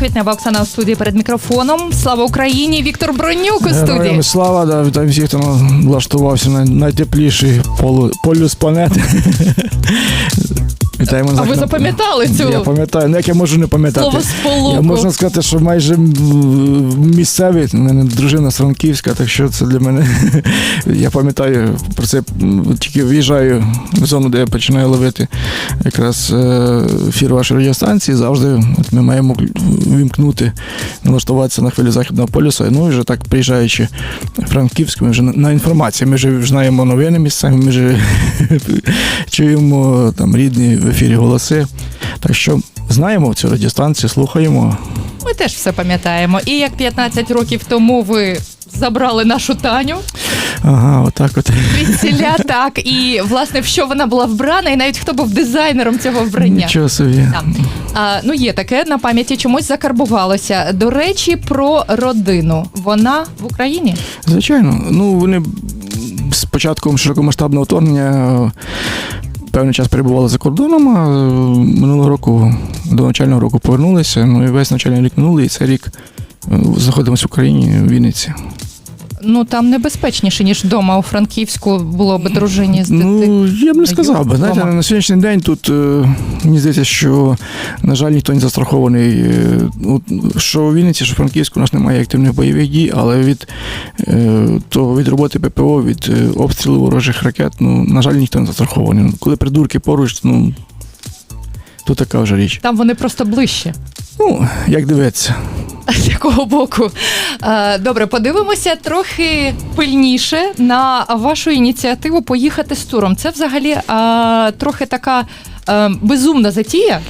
Квітнева Оксана у студії перед мікрофоном. Слава Україні! Віктор Бронюк у студії. Героям слава, да, вітаю всіх, хто влаштувався на найтепліший полу, полюс планети. Вітаємо А ви запам'ятали цю Я пам'ятаю, ну як я можу не пам'ятати. Я можна сказати, що майже м, місцевий, мене дружина з Франківська, так що це для мене. Я пам'ятаю про це, тільки в'їжджаю в зону, де я починаю ловити якраз ефір вашої радіостанції. Завжди от ми маємо вімкнути, налаштуватися на хвилю західного полюсу. Ну і вже так приїжджаючи в Франківськ, ми вже на- на інформації. Ми вже знаємо новини місцеві, ми вже чуємо там рідні в ефірі голоси. Так що знаємо цю радіостанцію, слухаємо. Ми теж все пам'ятаємо. І як 15 років тому ви забрали нашу Таню Ага, отак от. звідсіля, так і власне в що вона була вбрана, і навіть хто був дизайнером цього вбрання. Нічого собі. Так. А, ну є таке на пам'яті чомусь закарбувалося. До речі, про родину. Вона в Україні. Звичайно. Ну, вони з початком широкомасштабного вторгнення певний час перебували за кордоном, а е, минулого року до навчального року повернулися. Ну і весь навчальний рік минулий, і цей рік е, знаходимося в Україні, в Вінниці. Ну там небезпечніше ніж вдома у Франківську було б дружині з дитиною. Ну, я б не сказав би. Знаєте, на сьогоднішній день тут е, мені здається, що, на жаль, ніхто не застрахований. Е, ну, Що у Вінниці, що в Франківську у нас немає активних бойових дій, але від, е, то, від роботи ППО, від е, обстрілу ворожих ракет, ну, на жаль, ніхто не застрахований. Ну, Коли придурки поруч, ну. То така вже річ. Там вони просто ближче. Ну, як дивитися. З якого боку? Е, Добре, подивимося трохи пильніше на вашу ініціативу поїхати з туром. Це взагалі е, трохи така е, безумна затія.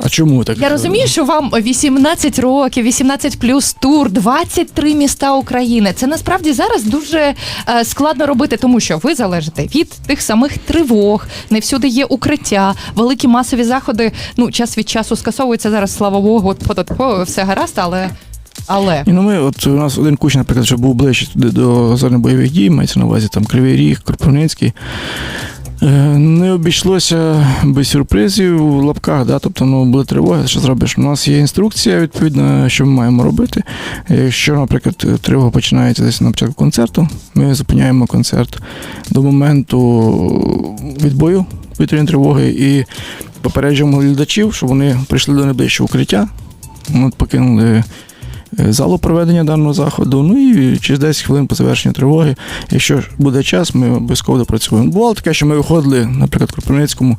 А чому так? Я розумію, що вам 18 років, 18 плюс тур, 23 міста України. Це насправді зараз дуже е, складно робити, тому що ви залежите від тих самих тривог, не всюди є укриття, великі масові заходи. Ну, час від часу скасовуються зараз, слава Богу, от податково все гаразд, але. Але Ні, ну ми, от у нас один куч, наприклад, що був ближче туди до зони бойових дій, мається на увазі там Кривий Ріг, Кропивницький. Е, Не обійшлося без сюрпризів в лапках, да? тобто ну, були тривоги, що зробиш? У нас є інструкція, відповідно, що ми маємо робити. Якщо, наприклад, тривога починається десь на початку концерту, ми зупиняємо концерт до моменту відбою повітряної тривоги і попереджуємо глядачів, щоб вони прийшли до найближчого укриття, покинули залу проведення даного заходу. Ну і через 10 хвилин по завершенню тривоги, якщо буде час, ми обов'язково допрацюємо. Бувало таке, що ми виходили, наприклад, в Кропивницькому,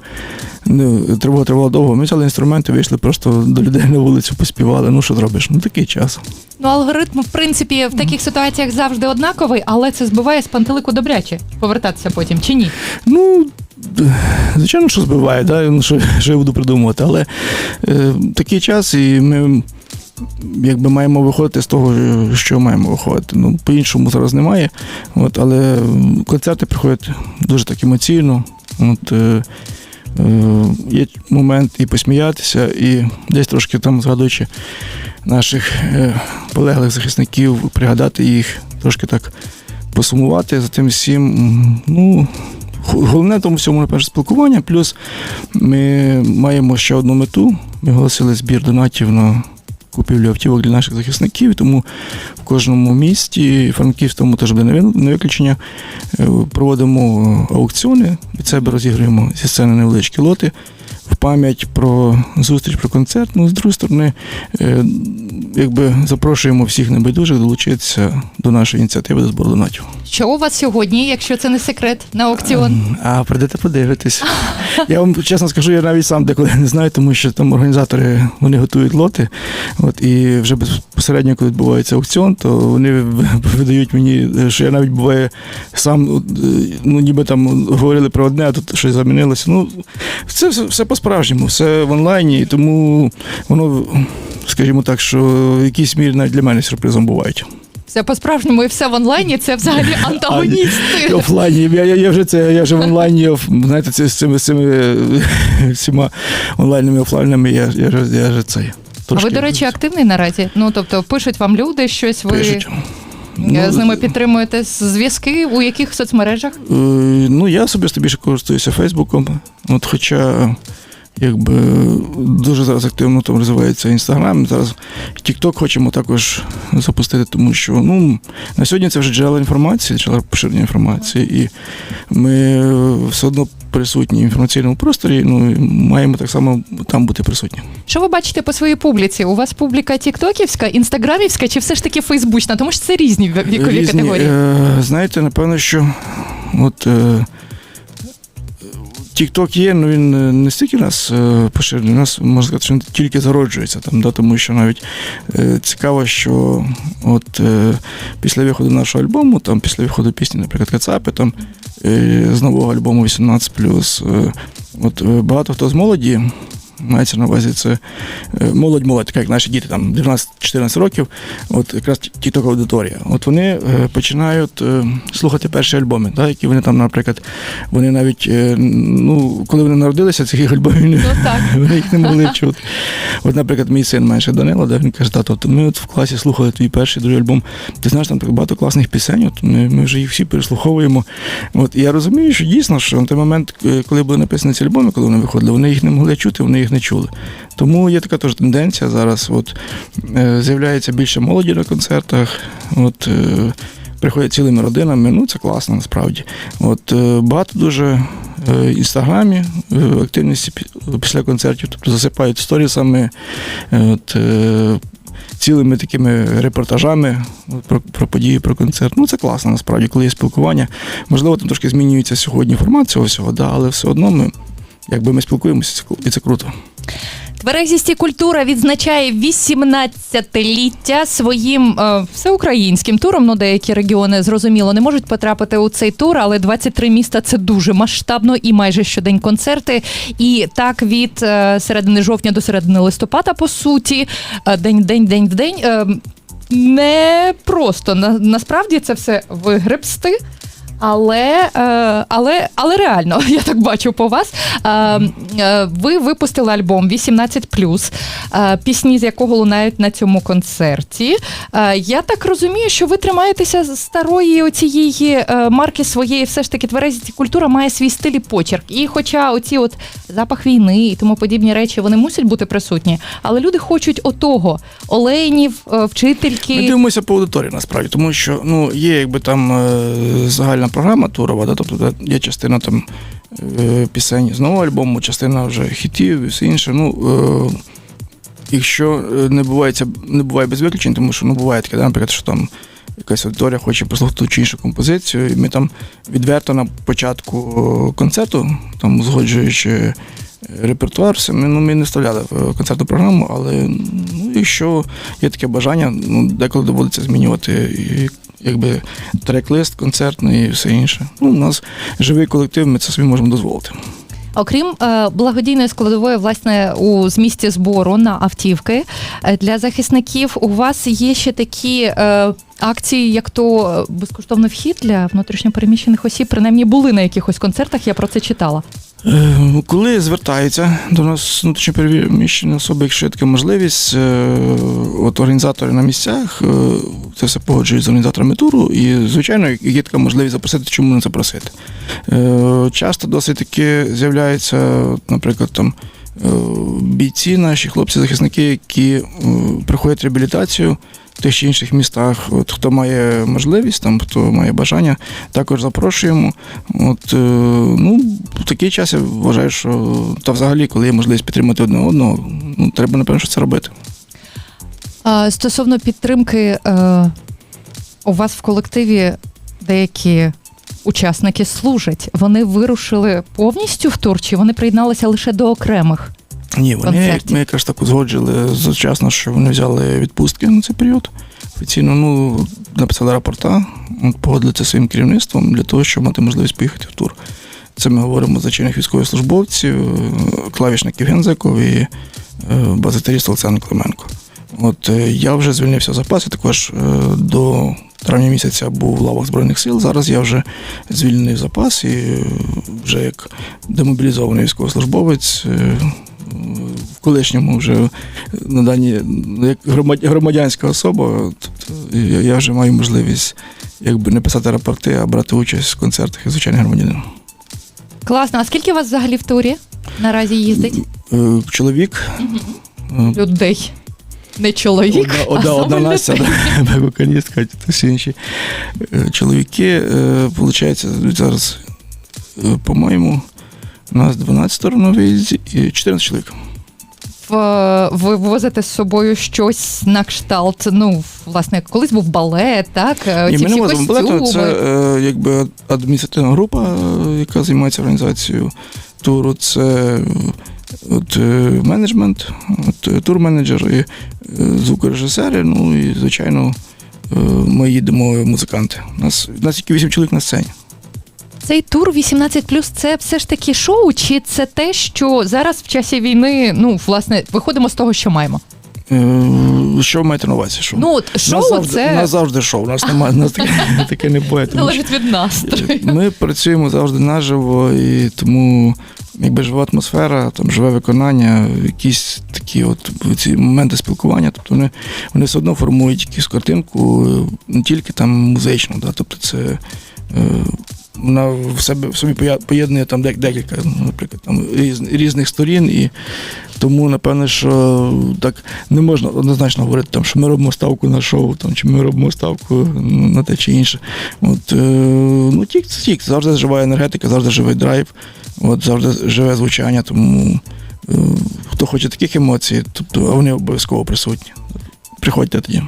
ну, тривога тривала довго. Ми взяли інструменти, вийшли просто до людей на вулицю, поспівали. Ну що зробиш? Ну такий час. ну алгоритм, в принципі, в таких ситуаціях завжди однаковий, але це збиває з пантелику добряче повертатися потім чи ні? Ну, звичайно, що збиває, да? ну, що, що я буду придумувати, але е, такий час, і ми якби маємо виходити з того, що маємо виходити. Ну, по-іншому зараз немає. От, але концерти приходять дуже так емоційно. От, е, е, є момент і посміятися, і десь трошки там, згадуючи наших е, полеглих захисників, пригадати їх, трошки так посумувати за тим всім. Ну, Головне в тому всьому, напевно, спілкування. Плюс ми маємо ще одну мету. Ми оголосили збір донатів на купівлю автівок для наших захисників. Тому в кожному місті, Франківськ тому теж буде не виключення. е, Проводимо аукціони, від себе розігруємо зі сцени невеличкі лоти. В пам'ять про зустріч, про концерт. Ну, з другої сторони, е, якби запрошуємо всіх небайдужих долучитися до нашої ініціативи до збору донатів. Що у вас сьогодні, якщо це не секрет, на аукціон? А прийдете подивитись. Я вам чесно скажу, я навіть сам деколи не знаю, тому що там організатори вони готують лоти. От, і вже безпосередньо, коли відбувається аукціон, то вони видають мені, що я навіть буває сам, ну ніби там говорили про одне, а тут щось замінилося. Ну, це все, все по-справжньому, все в онлайні, тому воно, скажімо так, що в якійсь мірі навіть для мене сюрпризом бувають. Все по-справжньому і все в онлайні, це взагалі антагоністи. Офлайні. Я, я, я вже це, я вже в онлайні, знаєте, це, з цими, з цими всіма онлайнними офлайнами, я, я, вже- я вже цей. А ви, до речі, активний наразі? Ну тобто пишуть вам люди щось, ви пишуть. е, з ними підтримуєте зв'язки у яких соцмережах? Е, Ну, я особисто більше користуюся Фейсбуком. От, хоча якби дуже зараз активно там розвивається інстаграм. Зараз TikTok хочемо також запустити, тому що ну на сьогодні це вже джерела інформації, джерела поширення інформації, і ми все одно присутні в інформаційному просторі. Ну і маємо так само там бути присутні. Що ви бачите по своїй публіці? У вас публіка тіктоківська, інстаграмівська чи все ж таки фейсбучна? Тому що це різні вікові Різні, категорії. Е, знаєте, напевно, що от. Е, Тік-ток є, але він е, не стільки нас е, поширений, нас можна сказати, що він тільки зароджується там, да, тому що навіть е, цікаво, що от е, після виходу нашого альбому, там після виходу пісні, наприклад, Кацапи, там е, з нового альбому 18 е, от е, багато хто з молоді. Мається на увазі це е, молодь, молодь, така як наші діти, там 12-14 років, от якраз тіток аудиторія. От вони е, починають е, слухати перші альбоми, да, які вони там, наприклад, вони навіть, ну, коли вони народилися, цих альбомів не, Ну вони їх не могли чути. От, наприклад, мій син менше Данило, да, він каже, тато, ми от в класі слухали твій перший другий альбом. Ти знаєш, там так багато класних пісень, от ми, ми вже їх всі переслуховуємо. От, і я розумію, що дійсно, що на той момент, коли були написані ці альбоми, коли вони виходили, вони їх не могли чути, вони їх не чули. Тому є така теж тенденція зараз. От, е, з'являється більше молоді на концертах. От, е, приходять цілими родинами, ну це класно насправді. От е, багато дуже е, інстаграмі активності після концертів, тобто засипають сторісами, от, цілими такими репортажами про, про події, про концерт. Ну це класно насправді, коли є спілкування. Можливо, там трошки змінюється сьогодні формат цього всього, да, але все одно ми. Якби ми спілкуємося, і це круто. Тверезість і культура відзначає 18-ліття своїм е, всеукраїнським туром. Ну, деякі регіони зрозуміло не можуть потрапити у цей тур, але 23 міста це дуже масштабно і майже щодень концерти. І так від е, середини жовтня до середини листопада, по суті, е, день, день, день в день. Е, не просто на, насправді це все вигребсти. Але, е, але, але реально, я так бачу по вас. Е, е, ви випустили альбом 18+, е, пісні з якого лунають на цьому концерті. Я так розумію, що ви тримаєтеся старої оцієї марки своєї, все ж таки тверезість культура має свій стиль і почерк. І хоча оці от запах війни і тому подібні речі вони мусять бути присутні, але люди хочуть отого олейнів, вчительки. Ми дивимося по аудиторії насправді, тому що ну, є якби там загальна програма турова, да, тобто є частина там е, пісень з нового альбому, частина вже хітів і все інше. Ну, е, якщо е, не буває, не буває без виключень, тому що ну, буває таке, да, наприклад, що там якась аудиторія хоче послухати ту чи іншу композицію, і ми там відверто на початку концерту, там узгоджуючи репертуар, ми, ну, ми не вставляли в концертну програму, але ну, якщо є таке бажання, ну, деколи доводиться змінювати і, якби трек-лист концертний і все інше. Ну, у нас живий колектив, ми це собі можемо дозволити. Окрім е, благодійної складової, власне, у змісті збору на автівки е, для захисників, у вас є ще такі е, акції, як то безкоштовний вхід для внутрішньопереміщених осіб, принаймні були на якихось концертах, я про це читала. Е, Коли звертаються до нас внутрішньо переміщені особи, якщо є така можливість, е, от організатори на місцях е, це все погоджують з організаторами туру, і, звичайно, є така можливість запросити, чому не запросити. Часто досить таки з'являються, наприклад, там. Е, Бійці, наші хлопці-захисники, які е, проходять реабілітацію в тих чи інших містах. От хто має можливість, там хто має бажання, також запрошуємо. От е, ну в такий час я вважаю, що та взагалі, коли є можливість підтримати одне одного, ну треба напевно що це робити. А, стосовно підтримки, у вас в колективі деякі учасники служать. Вони вирушили повністю в тур, чи вони приєдналися лише до окремих? Ні, вони Концертів. ми якраз так узгоджили завчасно, що вони взяли відпустки на цей період. Офіційно ну, написали рапорта, погодили це своїм керівництвом для того, щоб мати можливість поїхати в тур. Це ми говоримо за чинних військовослужбовців, е, клавішник Євген Зеков і е, базитеріст Олександр Клименко. От е, я вже звільнився з запасу, також е, до травня місяця був в лавах Збройних сил. Зараз я вже звільнений в запас і е, вже як демобілізований військовослужбовець. В колишньому вже на дані як громадянська особа, я, вже маю можливість якби не писати рапорти, а брати участь в концертах як звичайний громадянин. Класно. А скільки у вас взагалі в турі наразі їздить? чоловік. Людей. Не чоловік. Одна, а одна, одна Настя, да, вокалістка, всі інші е, чоловіки. Виходить, зараз, е, по-моєму, у нас 12 на виїзді і 14 чоловік. Ви возите з собою щось на кшталт. Ну, власне, колись був балет, так? Е, І Ці ми не можемо балету, це е, якби адміністративна група, е, яка займається організацією туру. Це е, от, е, менеджмент, от, е, турменеджер і е, звукорежисери. Ну і, звичайно, ми їдемо музиканти. У нас, у нас тільки 8 чоловік на сцені. Цей тур 18 це все ж таки шоу, чи це те, що зараз в часі війни, ну, власне, виходимо з того, що маємо? Що ви маєте на увазі? Що? Ну, от У нас завжди, це нас завжди шоу. У нас немає, у нас таке, таке не буває. Залежить від настрою. ми працюємо завжди наживо, і тому якби жива атмосфера, там живе виконання, якісь такі от ці моменти спілкування. Тобто вони, вони все одно формують якусь картинку, е, не тільки там музичну, да, тобто це. Вона в себе в собі поєднує там декілька, наприклад, там різ, різних сторін, і тому, напевне, що так не можна однозначно говорити, там, що ми робимо ставку на шоу, там, чи ми робимо ставку на те чи інше. От, е, ну, тік це тік, завжди жива енергетика, завжди живий драйв, от, завжди живе звучання, тому е, хто хоче таких емоцій, тобто, вони обов'язково присутні. Приходьте тоді.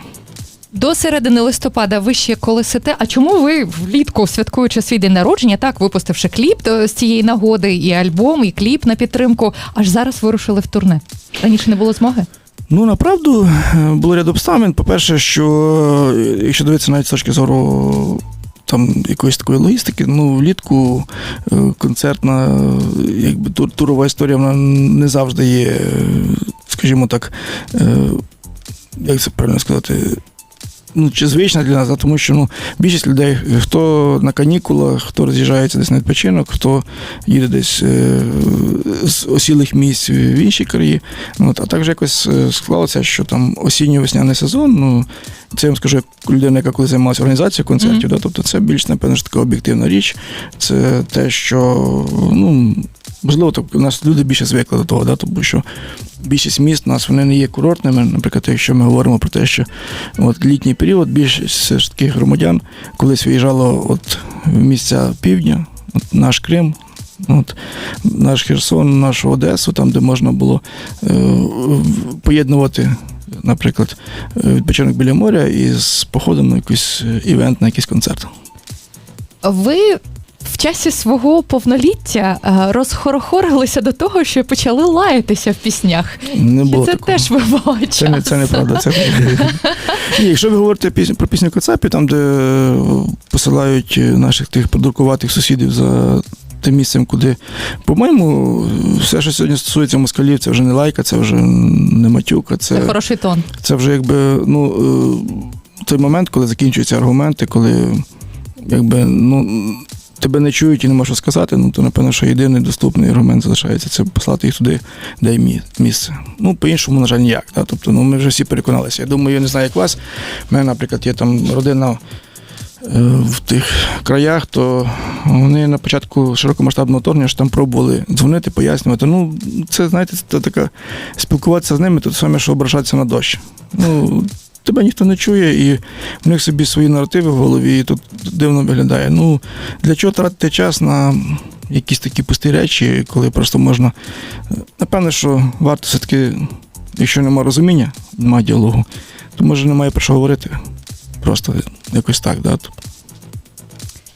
До середини листопада ви ще колесите. А чому ви влітку, святкуючи свій день народження, так випустивши кліп то з цієї нагоди, і альбом, і кліп на підтримку, аж зараз вирушили в турне? Раніше не було змоги? Ну, направду, е, було ряд обставин. По-перше, що е, якщо дивитися навіть з точки зору там якоїсь такої логістики, ну, влітку е, концертна, е, якби тур, турова історія, вона не завжди є, скажімо так, як це правильно сказати. Ну, чи звична для нас, да, тому що ну, більшість людей, хто на канікулах, хто роз'їжджається десь на відпочинок, хто їде десь е, з осілих місць в інші краї. Ну, От, а також якось е, склалося, що там осінньо-весняний сезон, ну, це я вам скажу, як людина, яка коли займалася організацією концертів, Мгм. да, тобто це більш, напевно, ж така об'єктивна річ. Це те, що ну, можливо, так, у нас люди більше звикли до того, да, тому що більшість міст у нас вони не є курортними. Наприклад, якщо ми говоримо про те, що от літній період більшість ж таки громадян колись виїжджало от в місця півдня, от наш Крим. От, наш Херсон, нашу Одесу, там, де можна було е, поєднувати, наприклад, відпочинок біля моря із походом на якийсь е, івент, на якийсь концерт. Ви в часі свого повноліття е, розхорохорилися до того, що почали лаятися в піснях. Не було це такого. теж вибувало час? Це, не, це неправда. Це... Ні, якщо ви говорите пісню, про пісню Коцапі, там, де е, посилають е, наших тих придуркуватих сусідів за тим місцем, куди, по-моєму, все, що сьогодні стосується москалів, це вже не лайка, це вже не матюка, Це це, хороший тон. це вже якби ну, той момент, коли закінчуються аргументи, коли якби, ну, тебе не чують і не можеш сказати, ну то напевно, що єдиний доступний аргумент залишається це послати їх туди, де їм місце. Ну, по-іншому, на жаль, ніяк. Да? Тобто, ну, ми вже всі переконалися. Я думаю, я не знаю, як вас. У мене, наприклад, є там родина. е, В тих краях, то вони на початку широкомасштабного вторгнення ж там пробували дзвонити, пояснювати. Ну, це, знаєте, це така спілкуватися з ними, то саме, що ображатися на дощ. Ну, тебе ніхто не чує, і в них собі свої наративи в голові, і тут дивно виглядає. Ну, для чого тратити час на якісь такі пусті речі, коли просто можна. Напевно, що варто все-таки, якщо немає розуміння, немає діалогу, то може немає про що говорити. Просто якось так, да.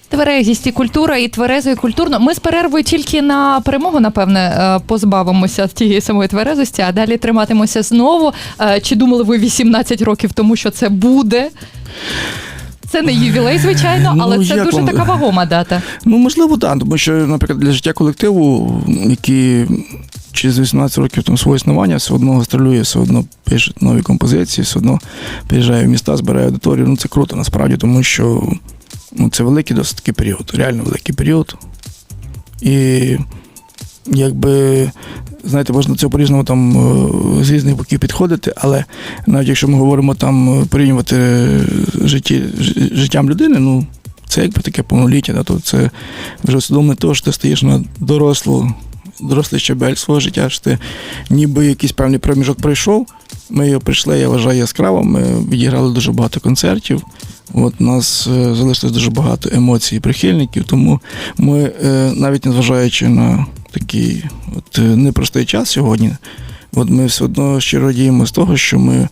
Тверезість і культура, і тверезо, і культурно. Ми з перервою тільки на перемогу, напевне, е, позбавимося тієї самої тверезості, а далі триматимося знову. Е, Чи думали ви 18 років тому, що це буде? Це не ювілей, звичайно, Ну, але це дуже вам- така вагома дата. Ну, можливо, так, тому що, наприклад, для життя колективу, який через 18 років там свого існування все одно гастролює, все одно пише нові композиції, все одно приїжджає в міста, збирає аудиторію. Ну, це круто насправді, тому що ну, це великий досить такий період, реально великий період. І якби, знаєте, можна цього по-різному там е, з різних боків підходити, але навіть якщо ми говоримо там е, порівнювати е, житті, життям людини, ну це якби таке повноліття, да, то це вже усвідомлення того, що ти стаєш на дорослу дорослий щабель свого життя, що ти ніби якийсь певний проміжок пройшов. Ми його прийшли, я вважаю, яскраво. Ми відіграли дуже багато концертів. От у нас е, залишилось дуже багато емоцій і прихильників, тому ми, е, навіть незважаючи на такий от, е, непростий час сьогодні, от ми все одно щиро діємо з того, що ми е,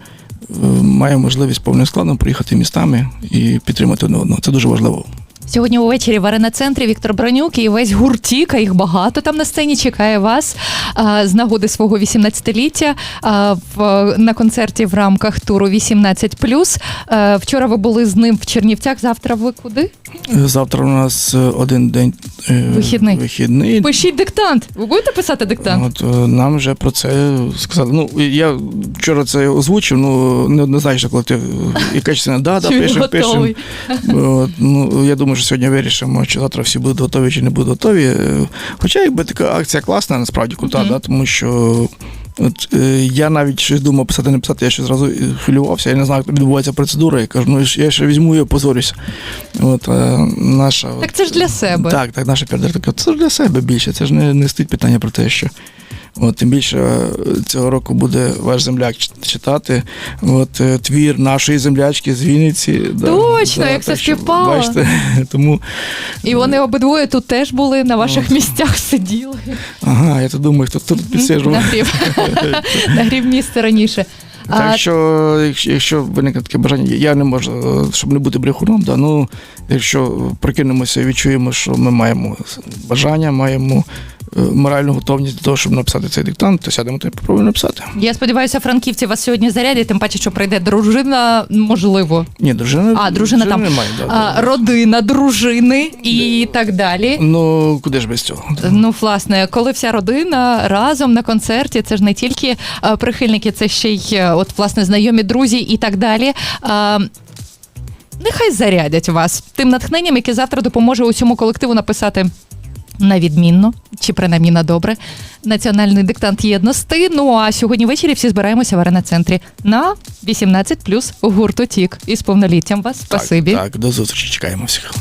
маємо можливість повним складом приїхати містами і підтримати одне одного. Це дуже важливо. Сьогодні увечері в арена центрі Віктор Бронюк і весь гуртік, а їх багато там на сцені чекає вас а, з нагоди свого 18-ліття а, в, на концерті в рамках туру 18+. А, вчора ви були з ним в Чернівцях. Завтра ви куди? Е, Завтра у нас е, один день е, Вихідний. вихідний. Пишіть диктант. Ви будете писати диктант? От е, нам вже про це сказали. Ну я вчора це озвучив, ну неоднозначно, коли ти е, яка частина да, да, Чи він пишемо, пишемо. ну я думаю, що сьогодні вирішимо, чи завтра всі будуть готові, чи не будуть готові. Е, Хоча якби така акція класна, насправді крута, Мгм. да, тому що. От е, я навіть щось думав писати, не писати, я ще зразу хвилювався, я не знаю, як відбувається процедура. Я кажу, ну я ще візьму і опозорюся. От е, наша Так це ж для себе. так, так, наша піардирка. Це ж для себе більше. Це ж не, не стоїть питання про те, що. От, тим більше е, цього року буде ваш земляк читати. От е, твір нашої землячки з Вінниці. Да, як це співпало. Бачите, тому І вони обидвоє тут теж були на ваших місцях сиділи. ага, я то думаю, хто тут підсижував. Нагрів. Нагрів місце раніше. Так що, якщо, якщо виникне таке бажання, я не можу, щоб не бути брехуном, да, ну, якщо прокинемося і відчуємо, що ми маємо бажання, маємо моральну готовність до того, щоб написати цей диктант, то сядемо та й попробуємо написати. Я сподіваюся, франківці вас сьогодні зарядять, тим паче, що прийде дружина, можливо. Ні, дружина, А, дружина там. немає. Да, А, да. родина, дружини і так далі. Ну, куди ж без цього? Ну, власне, коли вся родина разом на концерті, це ж не тільки е, прихильники, це ще й е, от, власне, знайомі друзі і так далі. А, Нехай зарядять вас тим натхненням, яке завтра допоможе усьому колективу написати на відмінно, чи принаймні на добре, національний диктант єдності. Ну а сьогодні ввечері всі збираємося в арена центрі на 18 плюс гурту Тік із повноліттям вас. Спасибі. Так, так, до зустрічі, чекаємо всіх.